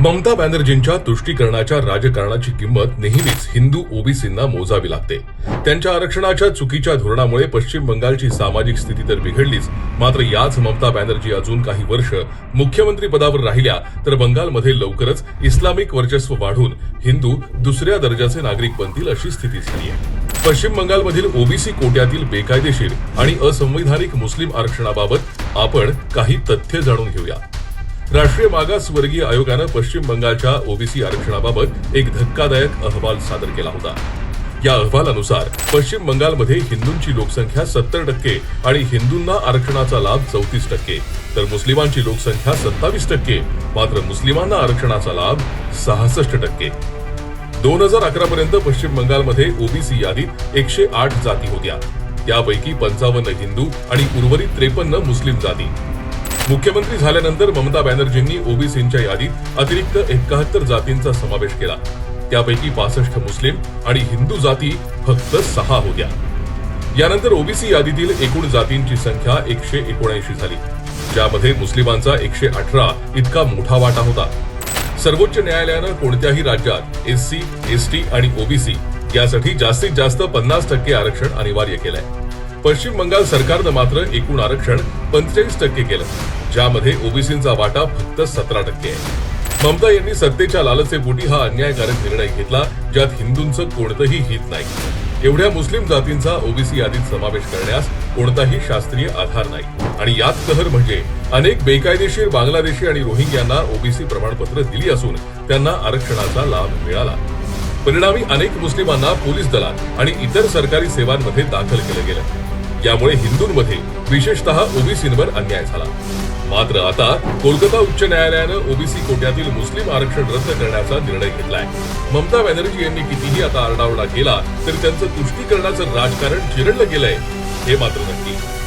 ममता बॅनर्जींच्या तुष्टीकरणाच्या राजकारणाची किंमत नेहमीच हिंदू ओबीसींना मोजावी लागते. त्यांच्या आरक्षणाच्या चुकीच्या धोरणामुळे पश्चिम बंगालची सामाजिक स्थिती तर बिघडलीच मात्र याच ममता बॅनर्जी अजून काही वर्ष मुख्यमंत्री पदावर राहिल्या तर बंगालमध्ये लवकरच इस्लामिक वर्चस्व वाढून हिंदू दुसऱ्या दर्जाचे नागरिक बनतील अशी स्थिती झाली आहे. पश्चिम बंगालमधील ओबीसी कोट्यातील बेकायदेशीर आणि असंवैधानिक मुस्लिम आरक्षणाबाबत आपण काही तथ्य जाणून घेऊया. राष्ट्रीय मागासवर्गीय आयोगानं पश्चिम बंगालच्या ओबीसी आरक्षणाबाबत एक धक्कादायक अहवाल सादर केला होता. या अहवालानुसार पश्चिम बंगालमध्ये हिंदूंची लोकसंख्या सत्तर टक्के आणि हिंदूंना आरक्षणाचा लाभ चौतीस टक्के तर मुस्लिमांची लोकसंख्या सत्तावीस टक्के मात्र मुस्लिमांना आरक्षणाचा लाभ सहासष्ट टक्के. दोन हजार अकरा पर्यंत पश्चिम बंगालमध्ये ओबीसी यादीत एकशे आठ जाती होत्या. त्यापैकी पंचावन्न हिंदू आणि उर्वरित त्रेपन्न मुस्लिम जाती. मुख्यमंत्री झाल्यानंतर ममता बॅनर्जींनी ओबीसींच्या यादीत अतिरिक्त एकाहत्तर जातींचा समावेश केला. त्यापैकी पासष्ट मुस्लिम आणि हिंदू जाती फक्त सहा होत्या. यानंतर ओबीसी यादीतील एकूण जातींची संख्या एकशे एकोणऐंशी झाली. ज्यामध्ये मुस्लिमांचा एकशे अठरा इतका मोठा वाटा होता. सर्वोच्च न्यायालयानं कोणत्याही राज्यात एससी एसटी आणि ओबीसी यासाठी जास्तीत जास्त पन्नास टक्के आरक्षण अनिवार्य केलंय. पश्चिम बंगाल सरकारनं मात्र एकूण आरक्षण पंचेचाळीस टक्के केलं ज्यामध्ये ओबीसींचा वाटा फक्त सतरा टक्के आहे. ममता यांनी सत्तेच्या लालसेपोटी हा अन्यायकारक निर्णय घेतला ज्यात हिंदूंचं कोणतंही हित नाही. एवढ्या मुस्लिम जातींचा ओबीसी यादीत समावेश करण्यास कोणताही शास्त्रीय आधार नाही. आणि यात कहर म्हणजे अनेक बेकायदेशीर बांगलादेशी आणि रोहिंग्यांना ओबीसी प्रमाणपत्र दिली असून त्यांना आरक्षणाचा लाभ मिळाला. परिणामी अनेक मुस्लिमांना पोलीस दलात आणि इतर सरकारी सेवांमध्ये दाखल केलं गेलं. यामुळे हिंदूंमध्ये विशेषतः ओबीसींवर अन्याय झाला. मात्र आता कोलकाता उच्च न्यायालयानं ओबीसी कोट्यातील मुस्लिम आरक्षण रद्द करण्याचा निर्णय घेतलाय. ममता बॅनर्जी यांनी कितीही आता आरडाओरडा केला तरी त्यांचं तुष्टीकरणाचं राजकारण चिरडलं गेलंय हे मात्र नक्की.